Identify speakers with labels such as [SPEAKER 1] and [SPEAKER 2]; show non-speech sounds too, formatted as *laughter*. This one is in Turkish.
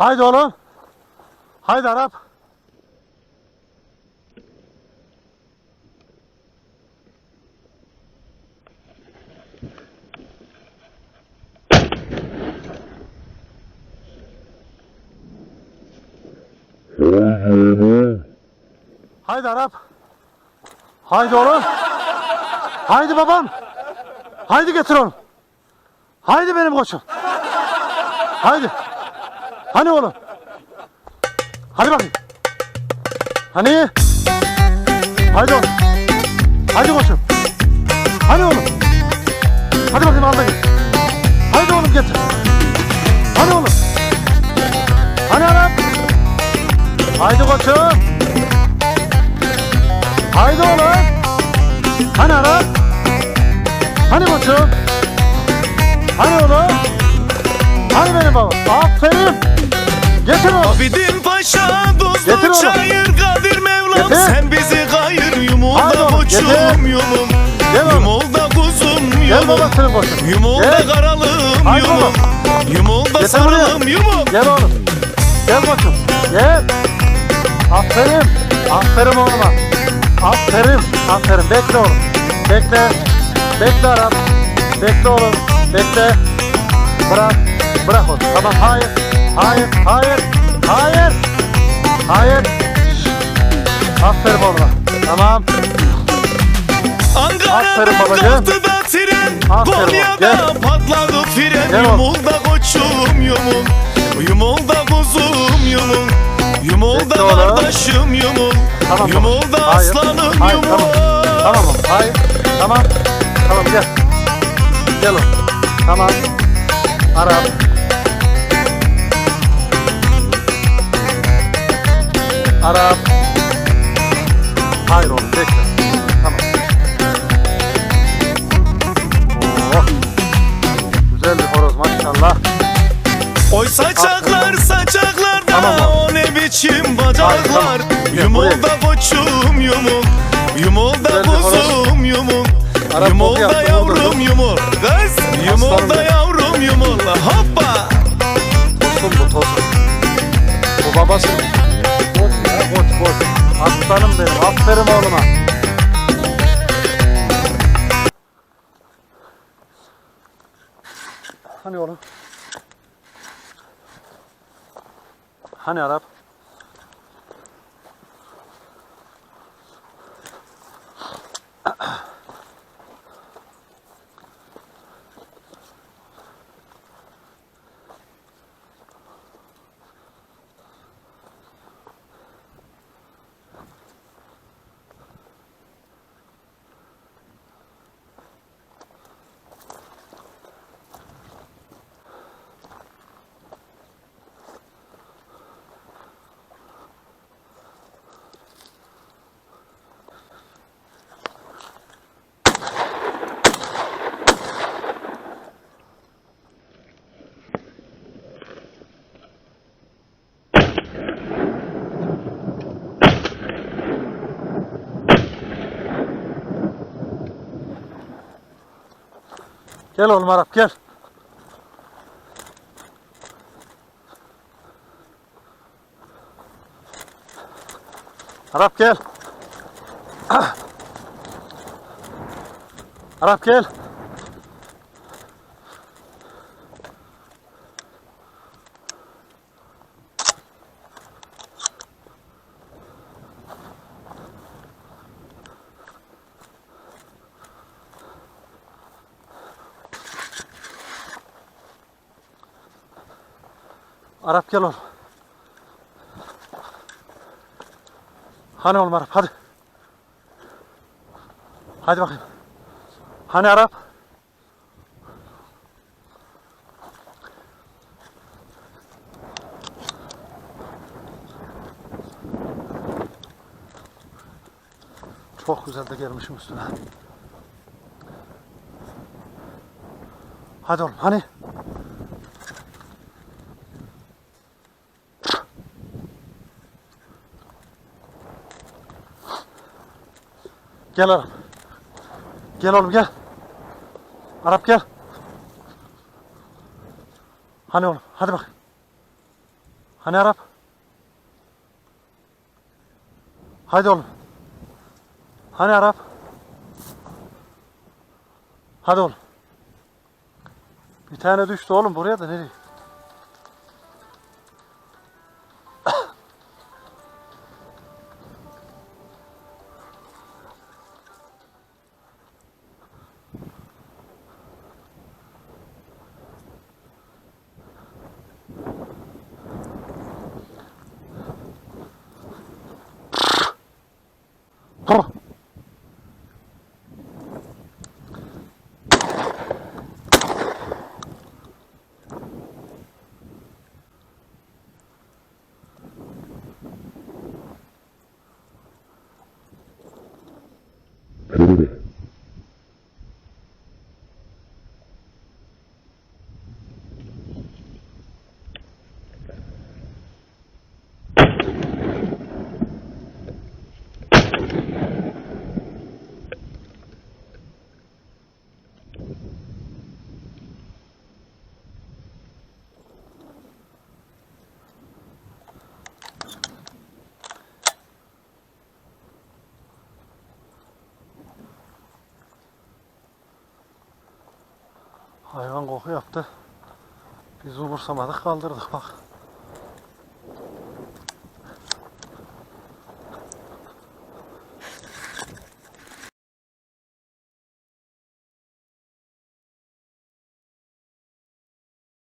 [SPEAKER 1] Haydi oğlum. Haydi Arap. Haydi Arap. Haydi oğlum. Haydi babam. Haydi getir oğlum. Haydi benim koçum. Haydi. Hani oğlum? Hadi bakayım. Hani? Haydi oğlum. Haydi koçum. Hani oğlum? Hadi bakayım al git. Haydi oğlum getir. Hani oğlum? Hani Arap? Haydi koçum. Haydi oğlum. Hani Arap? Hani koçum? Hani oğlum? Hani benim babam? Aferin. Getir oğlum.
[SPEAKER 2] Abidim Paşa
[SPEAKER 1] Getir oğlum.
[SPEAKER 2] çayır Kadir Mevlam
[SPEAKER 1] Getir.
[SPEAKER 2] Sen bizi kayır
[SPEAKER 1] Haydi
[SPEAKER 2] Yumulda
[SPEAKER 1] oğlum,
[SPEAKER 2] koçum
[SPEAKER 1] getir.
[SPEAKER 2] yumum
[SPEAKER 1] Gel oğlum.
[SPEAKER 2] Yumulda kuzum
[SPEAKER 1] Gel
[SPEAKER 2] yumum
[SPEAKER 1] koçum.
[SPEAKER 2] Yumulda
[SPEAKER 1] Gel.
[SPEAKER 2] karalım
[SPEAKER 1] Haydi
[SPEAKER 2] yumum. Yumulda
[SPEAKER 1] Getir
[SPEAKER 2] sarılım yumum
[SPEAKER 1] Gel oğlum. Gel koçum. Gel. Aferin. Aferin oğluma. Aferin. Aferin. Bekle oğlum. Bekle. Bekle Arap. Bekle oğlum. Bekle. Bırak. Bırak oğlum. Tamam. Hayır. Hayır. Hayır. Hayır. Hayır. Aferin oğluma. Tamam. Aferin babacığım. Aferin oğlum, gel.
[SPEAKER 2] patladı fren
[SPEAKER 1] Gel oğlum.
[SPEAKER 2] Yumulda koçum yumum Yumulda kuzum yumum Yumulda
[SPEAKER 1] Bekle oğlum.
[SPEAKER 2] kardeşim yumum
[SPEAKER 1] Tamam, tamam.
[SPEAKER 2] Yumulda
[SPEAKER 1] Hayır.
[SPEAKER 2] aslanım
[SPEAKER 1] Hayır,
[SPEAKER 2] yumum
[SPEAKER 1] tamam. Tamam oğlum. Hayır. Tamam. Tamam gel. Gel oğlum. Tamam. Arap. Arap. Hayır oğlum bekle. Tamam. Oh. Güzel bir horoz maşallah.
[SPEAKER 2] Oy saçaklar saçaklar da
[SPEAKER 1] Tamam
[SPEAKER 2] o ne biçim
[SPEAKER 1] Hayır,
[SPEAKER 2] bacaklar
[SPEAKER 1] tamam. Buraya
[SPEAKER 2] Yumulda
[SPEAKER 1] gel.
[SPEAKER 2] koçum yumul Yumulda kuzum yumul Yumulda yavrum yumul Kız yumulda
[SPEAKER 1] benim.
[SPEAKER 2] Yavrum yumul Hoppa
[SPEAKER 1] Tosun bu tosun. Bu babası. Koç ya koç koç. Aslanım benim. Aferin oğluma. Hani oğlum? Hani Arap? Gel oğlum Arap gel. Arap gel. *clears throat* Arap gel. Arap gel oğlum. Hani oğlum Arap hadi. Hadi bakayım. Hani Arap? Çok güzel de gelmişim üstüne. Hadi oğlum hani? Gel Arap. Gel oğlum gel. Arap gel. Hani oğlum hadi bak. Hani Arap? Haydi oğlum. Hani Arap? Hadi oğlum. Bir tane düştü oğlum buraya da nereye? 걸어. 그래. Hayvan koku yaptı. Biz umursamadık kaldırdık bak.